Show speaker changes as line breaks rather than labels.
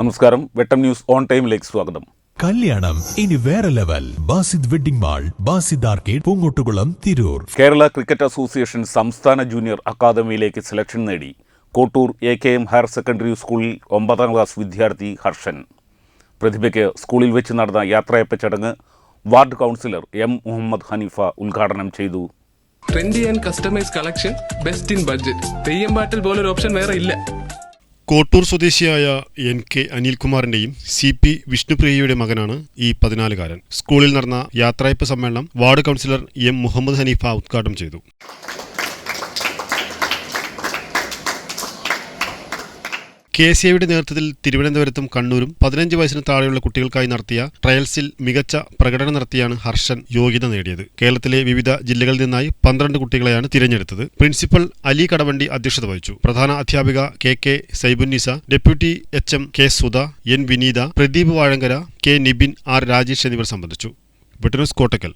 നമസ്കാരം. വെട്ടം news on ടൈമിലേക്ക് സ്വാഗതം.
കല്യാണം ഇനി വേറെ level. Basid wedding mall Basid arcade Poongottukulam Tirur.
Kerala cricket association സംസ്ഥാന ജൂനിയർ അക്കാദമിയിലേക്ക് സെലക്ഷൻ നേടി. Kottur A K M higher secondary സ്കൂളിൽ ഒമ്പതാം ക്ലാസ് വിദ്യാർത്ഥി ഹർഷൻ. പ്രതിഭയ്ക്ക് സ്കൂളിൽ വെച്ച് നടന്ന യാത്രയപ്പ ചടങ്ങ് ward councillor M Muhammad Hanifa ഉദ്ഘാടനം ചെയ്തു.
Trendy and customise collection best in budget Theyyam പാട്ടിൽ പോലൊരു ഓപ്ഷൻ വേറെ ഇല്ല.
കോട്ടൂർ സ്വദേശിയായ എൻ കെ അനിൽകുമാറിന്റെയും സി പി വിഷ്ണുപ്രിയയുടെ മകനാണ് ഈ പതിനാലുകാരൻ. സ്കൂളിൽ നടന്ന യാത്രയപ്പ് സമ്മേളനം ward councillor M Muhammad Hanifa ഉദ്ഘാടനം ചെയ്തു. കെ സി ഐയുടെ നേതൃത്വത്തിൽ തിരുവനന്തപുരത്തും കണ്ണൂരും പതിനഞ്ച് വയസ്സിന് താഴെയുള്ള കുട്ടികൾക്കായി നടത്തിയ ട്രയൽസിൽ മികച്ച പ്രകടനം നടത്തിയാണ് ഹർഷൻ യോഗ്യത നേടിയത്. കേരളത്തിലെ വിവിധ ജില്ലകളിൽ നിന്നായി പന്ത്രണ്ട് കുട്ടികളെയാണ് തിരഞ്ഞെടുത്തത്. പ്രിൻസിപ്പൽ അലി കടവണ്ടി അധ്യക്ഷത വഹിച്ചു. പ്രധാന അധ്യാപിക K K Saibunnisa deputy H M K Sudha N Vineetha Pradeep Vazhankara K Nibin R Rajesh എന്നിവർ സംബന്ധിച്ചു. വിട്ടനൂസ് കോട്ടക്കൽ.